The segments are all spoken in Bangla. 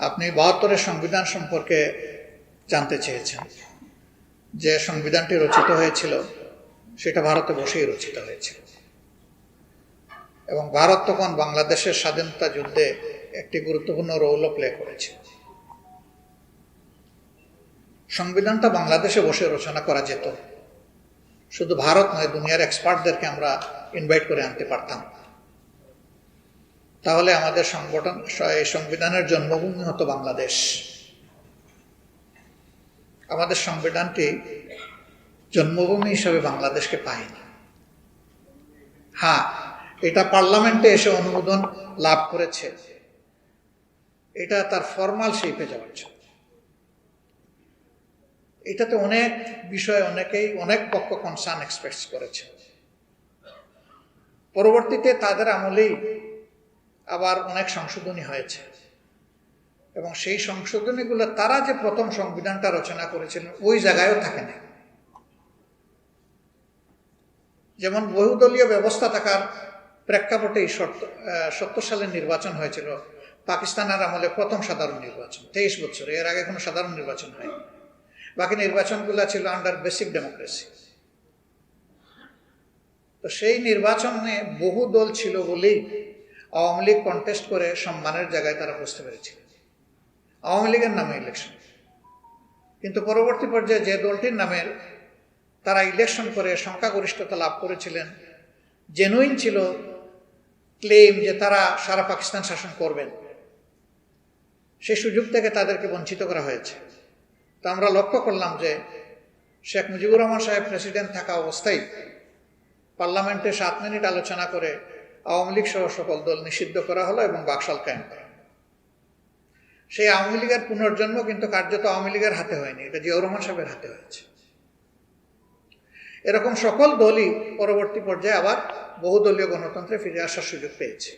আপনি বাহাত্তরের সংবিধান সম্পর্কে জানতে চেয়েছেন। যে সংবিধানটি রচিত হয়েছিল, সেটা ভারতে বসেই রচিত হয়েছিল। এবং ভারত তখন বাংলাদেশের স্বাধীনতা যুদ্ধে একটি গুরুত্বপূর্ণ রোলও প্লে করেছে। সংবিধানটা বাংলাদেশে বসে রচনা করা যেত। শুধু ভারত নয়, দুনিয়ার এক্সপার্টদেরকে আমরা ইনভাইট করে আনতে পারতাম। তাহলে আমাদের সংগঠন সংবিধানের জন্মভূমি হতো বাংলাদেশ। আমাদের সংবিধানটি জন্মভূমি হিসেবে বাংলাদেশকে পায়নি। হ্যাঁ এটা পার্লামেন্টে এসে অনুমোদন লাভ করেছে। এটা তার ফর্মাল শেপে যাওয়ার জন্য। এটাতে অনেক বিষয় অনেকেই, অনেক পক্ষ কনসার্ন এক্সপ্রেস করেছে। পরবর্তীতে তাদের আমলেই আবার অনেক সংশোধনী হয়েছে। এবং সেই সংশোধনীগুলো তারা যে প্রথম সংবিধানটা রচনা করেছিলেন ওই জায়গায়ও থাকে না। যেমন বহুদলীয় ব্যবস্থা থাকার প্রেক্ষাপটে সত্তর সালের নির্বাচন হয়েছিল। পাকিস্তানের আমলে প্রথম সাধারণ নির্বাচন, তেইশ বছর, এর আগে কোনো সাধারণ নির্বাচন হয়নি। বাকি নির্বাচনগুলো ছিল আন্ডার বেসিক ডেমোক্রেসি তো সেই নির্বাচনে বহু দল ছিল বলেই আওয়ামী লীগ কন্টেস্ট করে সম্মানের জায়গায় তারা বসতে পেরেছিল। আওয়ামী লীগের নামে ইলেকশন কিন্তু পরবর্তী পর্যায়ে যে দলটির নামের তারা ইলেকশন করে সংখ্যাগরিষ্ঠতা লাভ করেছিলেন জেনুইন ছিল ক্লেম যে তারা সারা পাকিস্তান শাসন করবেন। সেই সুযোগ থেকে তাদেরকে বঞ্চিত করা হয়েছে। তো আমরা লক্ষ্য করলাম যে শেখ মুজিবুর রহমান সাহেব প্রেসিডেন্ট থাকা অবস্থায় পার্লামেন্টে সাত মিনিট আলোচনা করে আওয়ামী লীগ সহ সকল দল নিষিদ্ধ করা হলো এবং বাকশাল কায়েম করা সেই আওয়ামী লীগের পুনর্জন্ম কিন্তু কার্যত আওয়ামী লীগের হাতে হয়নি, এটা জিয়াউর রহমান সাহেবের হাতে হয়েছে। এরকম সকল দলই পরবর্তী পর্যায়ে আবার বহুদলীয় গণতন্ত্রে ফিরে আসার সুযোগ পেয়েছে।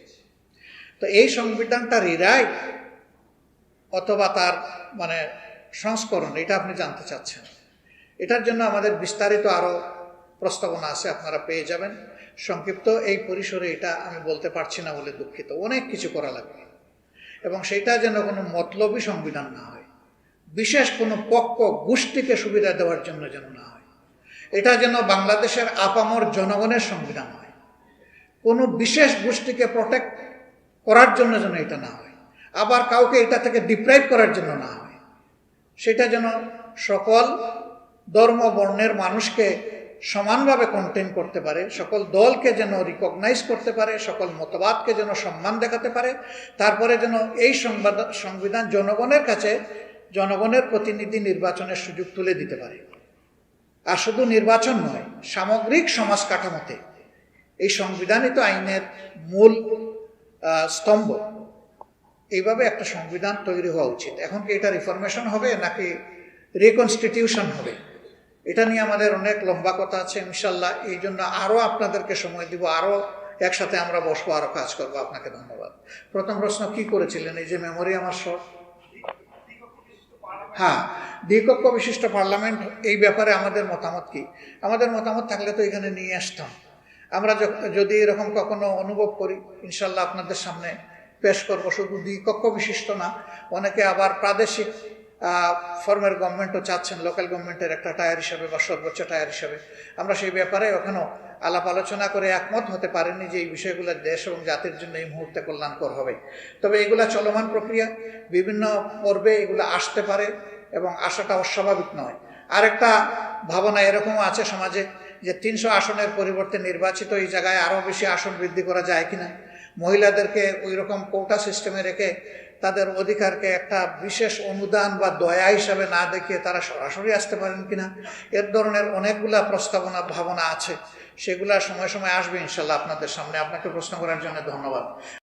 তো এই সংবিধানটা রিরাই অথবা তার মানে সংস্করণ, এটা আপনি জানতে চাচ্ছেন। এটার জন্য আমাদের বিস্তারিত আরও প্রস্তাবনা আছে, আপনারা পেয়ে যাবেন। সংক্ষিপ্ত এই পরিসরে এটা আমি বলতে পারছি না বলে দুঃখিত। অনেক কিছু করা লাগবে। এবং সেটা যেন কোনো মতলবী সংবিধান না হয়। বিশেষ কোনো পক্ষ গোষ্ঠীকে সুবিধা দেওয়ার জন্য যেন না হয়। এটা যেন বাংলাদেশের আপামর জনগণের সংবিধান হয়। কোনো বিশেষ গোষ্ঠীকে প্রোটেক্ট করার জন্য যেন এটা না হয়। আবার কাউকে এটা থেকে ডিপ্রাইভ করার জন্য না হয়। সেটা যেন সকল ধর্ম, বর্ণের মানুষকে সমানভাবে কন্টেন করতে পারে, সকল দলকে যেন রিকগনাইজ করতে পারে, সকল মতবাদকে যেন সম্মান দেখাতে পারে, তারপরে যেন এই সংবাদ, সংবিধান জনগণের কাছে, জনগণের প্রতিনিধি নির্বাচনের সুযোগ তুলে দিতে পারে। আর শুধু নির্বাচন নয়, সামগ্রিক সমাজ কাঠামোতে এই সংবিধানই তো আইনের মূল স্তম্ভ, এইভাবে একটা সংবিধান তৈরি হওয়া উচিত। এখন কি এটা রিফরমেশন হবে নাকি রিকনস্টিটিউশন হবে? এটা নিয়ে আমাদের অনেক লম্বা কথা আছে, ইনশাল্লাহ। এই জন্য আরও আপনাদেরকে সময় দিব, আরও একসাথে আমরা বসবো, আরও কাজ করব। আপনাকে ধন্যবাদ। প্রথম প্রশ্ন, কি করেছিলেন? এই যে মেমোরি আমার শর্ট হ্যাঁ দ্বিকক্ষ বিশিষ্ট পার্লামেন্ট এই ব্যাপারে আমাদের মতামত কি? আমাদের মতামত থাকলে তো এখানে নিয়ে আসতাম। আমরা যদি এরকম কখনো অনুভব করি, ইনশাল্লাহ আপনাদের সামনে পেশ করব। শুধু দ্বিকক্ষ বিশিষ্ট না, অনেকে আবার প্রাদেশিক ফর্মের গভর্নমেন্টও চাচ্ছেন লোকাল গভর্নমেন্টের একটা টায়ার হিসাবে বা সর্বোচ্চ টায়ার হিসাবে। আমরা সেই ব্যাপারে ওখানেও আলাপ আলোচনা করে একমত হতে পারেনি যে এই বিষয়গুলো দেশ এবং জাতির জন্য এই মুহূর্তে কল্যাণকর হবে। তবে এগুলা চলমান প্রক্রিয়া, বিভিন্ন পর্বে এগুলো আসতে পারে এবং আসাটা অস্বাভাবিক নয়। আরেকটা ভাবনা এরকম আছে সমাজে যে তিনশো আসনের পরিবর্তে নির্বাচিত এই জায়গায় আরও বেশি আসন বৃদ্ধি করা যায় কিনা মহিলাদেরকে ওই রকম কোটা সিস্টেমে রেখে তাদের অধিকারকে একটা বিশেষ অনুদান বা দয়া হিসাবে না দেখিয়ে তারা সরাসরি আসতে পারেন কিনা, এর ধরনের অনেকগুলা প্রস্তাবনা, ভাবনা আছে। সেগুলা সময় সময় আসবে ইনশাল্লাহ আপনাদের সামনে। আপনাকে প্রশ্ন করার জন্য ধন্যবাদ।